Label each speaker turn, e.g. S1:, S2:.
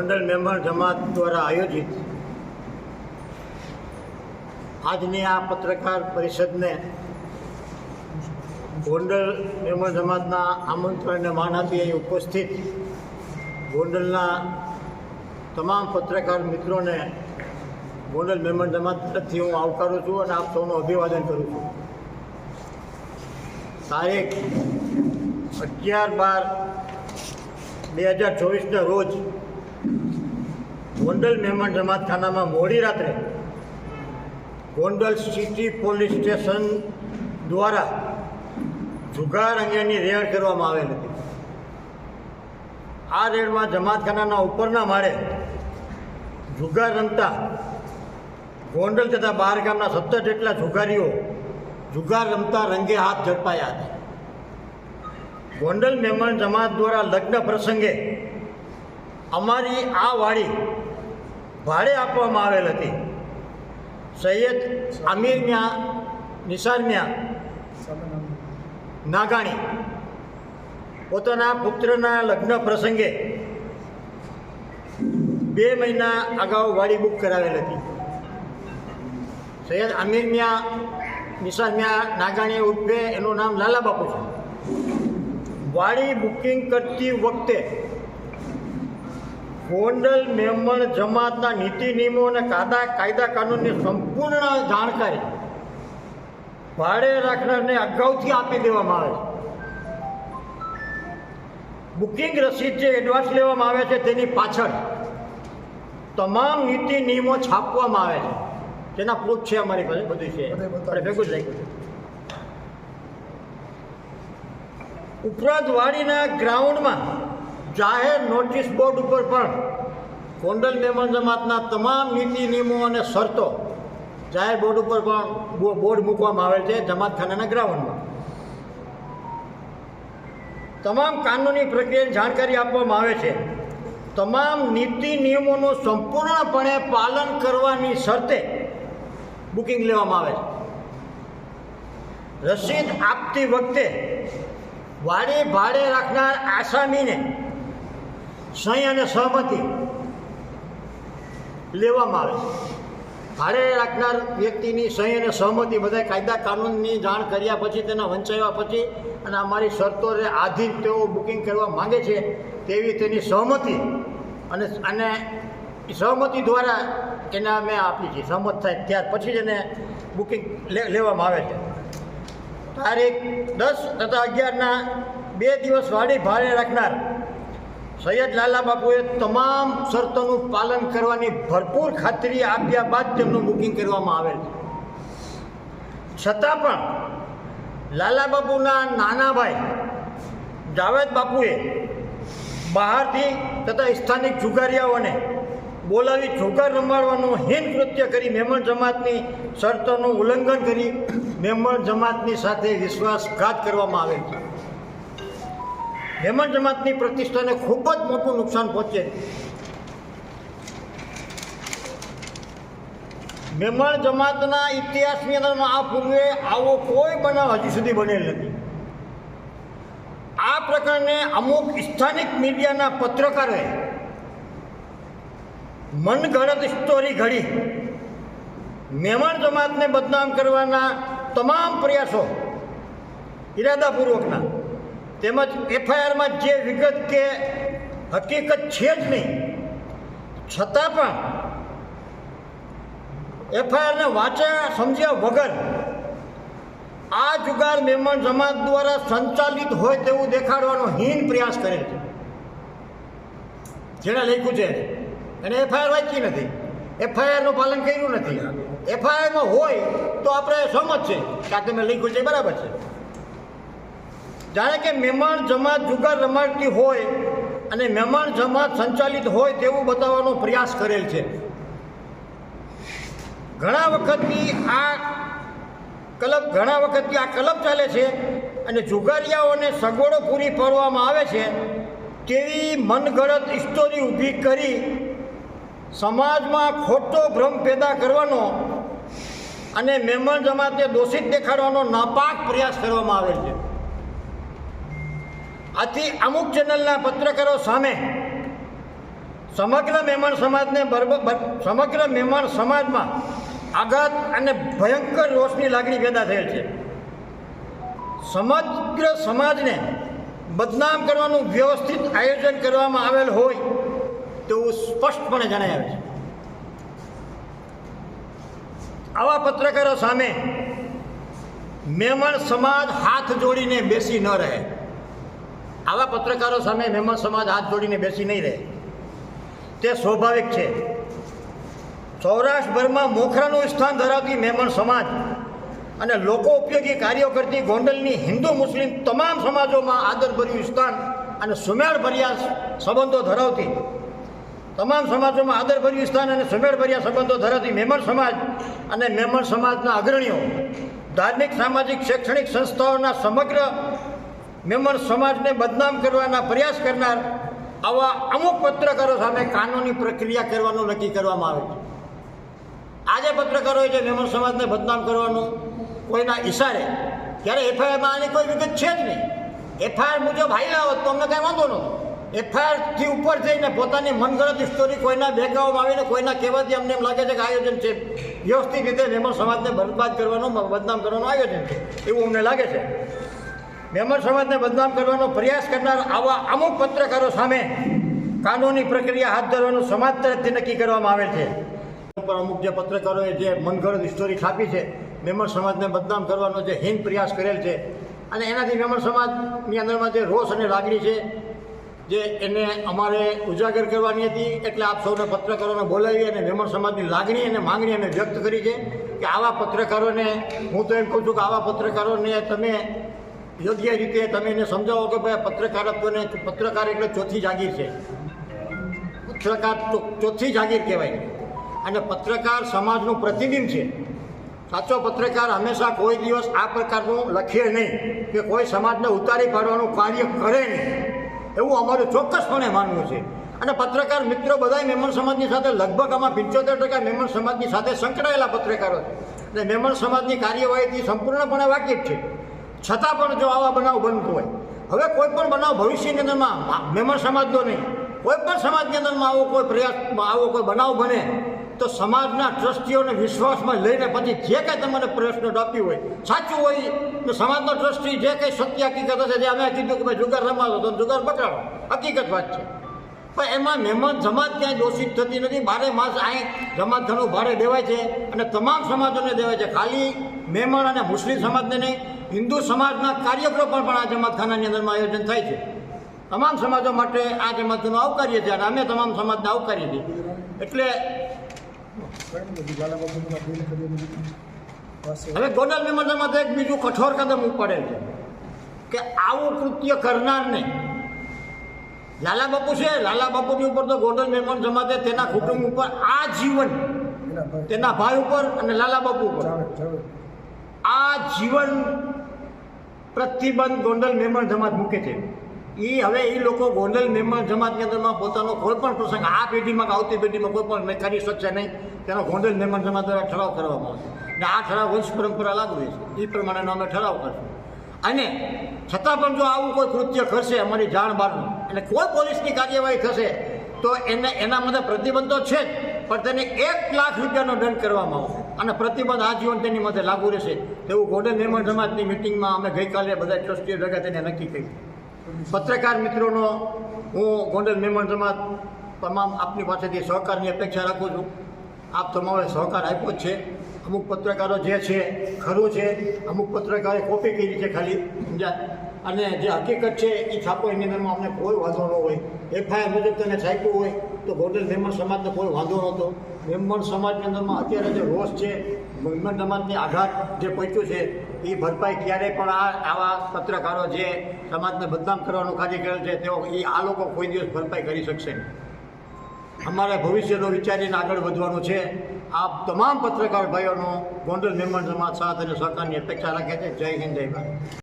S1: ગોંડલ મહેમાન જમાત દ્વારા આયોજિત આજની આ પત્રકાર પરિષદને ગોંડલ મહેમાન જમાતના આમંત્રણને માન આપી અહીં ઉપસ્થિત ગોંડલના તમામ પત્રકાર મિત્રોને ગોંડલ મહેમાન જમાત તરફથી હું આવકારું છું અને આપ સૌનું અભિવાદન કરું છું. તારીખ અગિયાર બાર બે હજાર ચોવીસના રોજ ગોંડલ મહેમાન જમાતખાનામાં મોડી રાત્રે ગોંડલ સિટી પોલીસ સ્ટેશન દ્વારા જુગાર અંગેની રેડ કરવામાં આવેલ હતી. આ રેડમાં જમાતખાનાના ઉપરના માળે જુગાર રમતા ગોંડલ તથા બહાર ગામના સત્તર જેટલા જુગારીઓ જુગાર રમતા રંગે હાથ ઝડપાયા હતા. ગોંડલ મહેમાન જમાત દ્વારા લગ્ન પ્રસંગે અમારી આ વાડી ભાડે આપવામાં આવેલ હતી. સૈયદ આમિર મ્યા નિસાર મ્યા નાગાણી પોતાના પુત્રના લગ્ન પ્રસંગે બે મહિના અગાઉ વાડી બુક કરાવેલ હતી. સૈયદ આમિર મ્યા નિસાર મ્યા નાગાણી ઉર્ફે એનું નામ લાલા બાપુ છે. વાડી બુકિંગ કરતી વખતે ગોંડલ મેમણ જમાતના નીતિ નિયમો અને કાયદા કાયદા કાનૂનની સંપૂર્ણ જાણકારી ભાડે રાખનારને અગાઉથી આપી દેવામાં આવે છે. બુકિંગ રસીદ જે એડવાન્સ લેવામાં આવે છે તેની પાછળ તમામ નીતિ નિયમો છાપવામાં આવે છે. તેના પ્રૂફ છે અમારી પાસે બધું છે. આપણે ભેગું જ છે. ઉપરાંત વાડીના ગ્રાઉન્ડમાં જાહેર નોટિસ બોર્ડ ઉપર પણ ગોંડલ મહેમાન જમાતના તમામ નીતિ, નિયમો અને શરતો જાહેર બોર્ડ ઉપર પણ બોર્ડ મૂકવામાં આવેલ છે જમાતખાનાના ગ્રાઉન્ડમાં. તમામ કાનૂની પ્રક્રિયાની જાણકારી આપવામાં આવે છે. તમામ નીતિ, નિયમોનું સંપૂર્ણપણે પાલન કરવાની શરતે બુકિંગ લેવામાં આવે છે. રસીદ આપતી વખતે વાડી ભાડે રાખનાર આસામીને સહી અને સહમતિ લેવામાં આવે છે. ભાડે રાખનાર વ્યક્તિની સહી અને સહમતિ બધા કાયદા કાનૂનની જાણ કર્યા પછી, તેના વંચાવ્યા પછી અને અમારી શરતોને આધીન તેઓ બુકિંગ કરવા માંગે છે, તેવી તેની સહમતિ અને અને સહમતિ દ્વારા એને અમે આપી છીએ. સહમત થાય ત્યાર પછી જ એને બુકિંગ લેવામાં આવે છે. તારીખ દસ તથા અગિયારના બે દિવસ વાડી ભાડે રાખનાર સૈયદ લાલા બાપુએ તમામ શરતોનું પાલન કરવાની ભરપૂર ખાતરી આપ્યા બાદ તેમનું બુકિંગ કરવામાં આવેલ છે. છતાં પણ લાલા બાપુના નાના ભાઈ જાવેદ બાપુએ બહારથી તથા સ્થાનિક જુગારિયાઓને બોલાવી જુગાર રમાડવાનું હીન કૃત્ય કરી મેમણ જમાતની શરતોનું ઉલ્લંઘન કરી મેમણ જમાતની સાથે વિશ્વાસઘાત કરવામાં આવે છે. મહેમાન જમાતની પ્રતિષ્ઠાને ખૂબ જ મોટું નુકસાન પહોંચે. મેમણ જમાતના ઇતિહાસની અંદર આ પૂર્વે આવો કોઈ બનાવ હજી સુધી બનેલ નથી. આ પ્રકરણે અમુક સ્થાનિક મીડિયાના પત્રકારોએ મનગણત સ્ટોરી ઘડી. મેમણ જમાતને બદનામ કરવાના તમામ પ્રયાસો ઇરાદાપૂર્વકના તેમજ એફઆઈઆરમાં જે વિગત કે હકીકત છે જ નહીં. છતાં પણ એફઆઈઆરને વાંચ્યા સમજ્યા વગર આ જુગાર મેમણ જમાત દ્વારા સંચાલિત હોય તેવું દેખાડવાનો હીન પ્રયાસ કરે છે. જેણે લખ્યું છે. અને એફઆઈઆર વાંચી નથી. એફઆઈઆરનું પાલન કર્યું નથી. એફઆઈઆરમાં હોય તો આપણે સમજ છે કે આ તમે લખ્યું છે બરાબર છે. જાણે કે મહેમાન જમાત જુગાર રમાડતી હોય અને મહેમાન જમાત સંચાલિત હોય તેવું બતાવવાનો પ્રયાસ કરેલ છે. ઘણા વખતથી આ કલબ ઘણા વખતથી આ કલબ ચાલે છે અને જુગારિયાઓને સગવડો પૂરી પાડવામાં આવે છે તેવી મનગળત સ્ટોરી ઊભી કરી સમાજમાં ખોટો ભ્રમ પેદા કરવાનો અને મહેમાન જમાતને દોષિત દેખાડવાનો નાપાક પ્રયાસ કરવામાં આવેલ છે. આથી અમુક ચેનલના પત્રકારો સામે સમગ્ર મહેમાન સમાજને બરબર સમગ્ર મહેમાન સમાજમાં આઘાત અને ભયંકર રોષની લાગણી પેદા થયેલ છે. સમગ્ર સમાજને બદનામ કરવાનું વ્યવસ્થિત આયોજન કરવામાં આવેલ હોય તેવું સ્પષ્ટપણે જણાય છે. આવા પત્રકારો સામે મહેમાન સમાજ હાથ જોડીને બેસી ન રહે. આવા પત્રકારો સામે મહેમાન સમાજ હાથ જોડીને બેસી નહીં રહે. તે સ્વાભાવિક છે. સૌરાષ્ટ્રભરમાં મોખરાનું સ્થાન ધરાવતી મહેમાન સમાજ અને લોકો ઉપયોગી કાર્યો કરતી ગોંડલની હિન્દુ મુસ્લિમ તમામ સમાજોમાં આદરભર્યું સ્થાન અને સુમેળભર્યા સંબંધો ધરાવતી. તમામ સમાજોમાં આદરભર્યું સ્થાન અને સુમેળભર્યા સંબંધો ધરાવતી મહેમાન સમાજ અને મહેમાન સમાજના અગ્રણીઓ. ધાર્મિક, સામાજિક, શૈક્ષણિક સંસ્થાઓના સમગ્ર મહેમાન સમાજને બદનામ કરવાના પ્રયાસ કરનાર આવા અમુક પત્રકારો સામે કાનૂની પ્રક્રિયા કરવાનું નક્કી કરવામાં આવે છે. આજે પત્રકારોએ જે મેમર સમાજને બદનામ કરવાનું કોઈના ઈશારે, ત્યારે એફઆઈઆરમાં આની કોઈ વિગત છે જ નહીં. એફઆઈઆર મુજબ હાઈલા હોત તો અમને કાંઈ વાંધો નહોતો. એફઆઈઆરથી ઉપર જઈને પોતાની મનગણત સ્ટોરી કોઈના ભેગાઓમાં આવીને કોઈના કહેવાથી અમને એમ લાગે છે કે આયોજન છે. વ્યવસ્થિત રીતે મેમર સમાજને બરબાદ કરવાનું, બદનામ કરવાનું આયોજન છે. એવું અમને લાગે છે. મહેમાન સમાજને બદનામ કરવાનો પ્રયાસ કરનાર આવા અમુક પત્રકારો સામે કાનૂની પ્રક્રિયા હાથ ધરવાનું સમાજ તરફથી નક્કી કરવામાં આવે છે. પર અમુક જે પત્રકારોએ જે મનગઢ સ્ટોરી છાપી છે મહેમાન સમાજને બદનામ કરવાનો જે હીન પ્રયાસ કરેલ છે, અને એનાથી મહેમાન સમાજની અંદરમાં જે રોષ અને લાગણી છે, જે એને અમારે ઉજાગર કરવાની હતી, એટલે આપ સૌને પત્રકારોને બોલાવી અને મહેમાન સમાજની લાગણી અને માંગણી એને વ્યક્ત કરી છે કે આવા પત્રકારોને, હું તો એમ કહું છું કે આવા પત્રકારોને તમે યોગ્ય રીતે તમે એને સમજાવો કે ભાઈ પત્રકારત્વને પત્રકાર એટલે ચોથી જાગીર છે. પત્રકાર ચોથી જાગીર કહેવાય. અને પત્રકાર સમાજનું પ્રતિબિંબ છે. સાચો પત્રકાર હંમેશા કોઈ દિવસ આ પ્રકારનું લખે નહીં કે કોઈ સમાજને ઉતારી પાડવાનું કાર્ય કરે નહીં. એવું અમારું ચોક્કસપણે માનવું છે. અને પત્રકાર મિત્રો બધા મેમણ સમાજની સાથે લગભગ આમાં પંચોતેર ટકા મેમણ સમાજની સાથે સંકળાયેલા પત્રકારો છે. અને મેમણ સમાજની કાર્યવાહીથી સંપૂર્ણપણે વાકેફ છે. છતાં પણ જો આવા બનાવ બનતો હોય. હવે કોઈ પણ બનાવ ભવિષ્યની અંદરમાં મહેમાન સમાજનો નહીં. કોઈ પણ સમાજની અંદરમાં આવો કોઈ પ્રયાસ, આવો કોઈ બનાવ બને, તો સમાજના ટ્રસ્ટીઓને વિશ્વાસમાં લઈને પછી જે કંઈ તમારે પ્રશ્ન આપ્યું હોય, સાચું હોય, તો સમાજનો ટ્રસ્ટી જે કંઈ સત્ય હકીકત હશે, જે અમે કીધું કે ભાઈ જુગાર રમાડો, તો જુગાર પકડાડો હકીકત વાત છે. પણ એમાં મહેમાન સમાજ ક્યાંય દોષિત થતી નથી. બારે માસ અહીં જમાત ઘણું ભાડે દેવાય છે અને તમામ સમાજોને દેવાય છે. ખાલી મહેમાન અને મુસ્લિમ સમાજને નહીં. હિન્દુ સમાજના કાર્યક્રમ પણ આ જમાતખાનાની અંદરમાં આયોજન થાય છે. તમામ સમાજો માટે આ જમાતનું આવકારીએ છીએ અને અમે તમામ સમાજને આવકારીએ છીએ. એટલે હવે ગોંડલ તો એક બીજું કઠોર કદમ પડે છે કે આવું કૃત્ય કરનારને લાલા બાપુ છે, લાલા બાપુની ઉપર તો ગોંડલ મહેમાન જમાતે તેના કુટુંબ ઉપર આ જીવન, તેના ભાઈ ઉપર અને લાલા બાપુ ઉપર. આ જીવન પ્રતિબંધ ગોંડલ મેમણ જમાત મૂકે છે. એ હવે એ લોકો ગોંડલ મેમણ જમાતની અંદરમાં પોતાનો કોઈ પણ પ્રસંગ આ પેઢીમાં કે આવતી પેઢીમાં કોઈ પણ કરી શકશે નહીં, તેનો ગોંડલ મેમણ જમાત દ્વારા ઠરાવ કરવામાં આવશે. અને આ ઠરાવ વંશ પરંપરા લાગુ રહેશે એ પ્રમાણેનો અમે ઠરાવ કરશું. અને છતાં પણ જો આવું કોઈ કૃત્ય કરશે અમારી જાણ બહારનું, અને કોઈ પોલીસની કાર્યવાહી થશે, તો એને એના માટે પ્રતિબંધ તો છે જ, પણ તેને એક લાખ રૂપિયાનો દંડ કરવામાં આવશે. અને પ્રતિબંધ આજીવન તેની માટે લાગુ રહેશે તેવું ગોડલ નિર્માણ સમાજની મિટિંગમાં અમે ગઈકાલે બધા ટ્રસ્ટીઓ ભેગા તેને નક્કી કર્યું. પત્રકાર મિત્રોનો હું ગોંડલ મહેમાન સમાજ તમામ આપની પાસેથી સહકારની અપેક્ષા રાખું છું. આપ તમારે સહકાર આપ્યો જ છે. અમુક પત્રકારો જે છે, ખરું છે. અમુક પત્રકારે કોપી કરી છે ખાલી, સમજ્યા? અને જે હકીકત છે, એ છાપો એની અંદરમાં અમને કોઈ વાંધો ન હોય. એફઆઈઆર મુજબ તેને છાપ્યું હોય, તો ગોંડલ નિર્માણ સમાજને કોઈ વાંધો નહોતો. મહેમાન સમાજની અંદરમાં અત્યારે જે રોષ છે મહેમાન સમાજની આઘાત જે પહોંચ્યું છે એ ભરપાઈ ક્યારેય પણ આ આવા પત્રકારો જે સમાજને બદનામ કરવાનું કાર્ય કરેલ છે, તેઓ એ આ લોકો કોઈ દિવસ ભરપાઈ કરી શકશે અમારે ભવિષ્યનો વિચારીને આગળ વધવાનું છે. આ તમામ પત્રકાર ભાઈઓનો ગોંડલ નિર્માણ સમાજ સાથ અને સહકારની અપેક્ષા રાખે છે. જય હિન્દ, જય ભારત.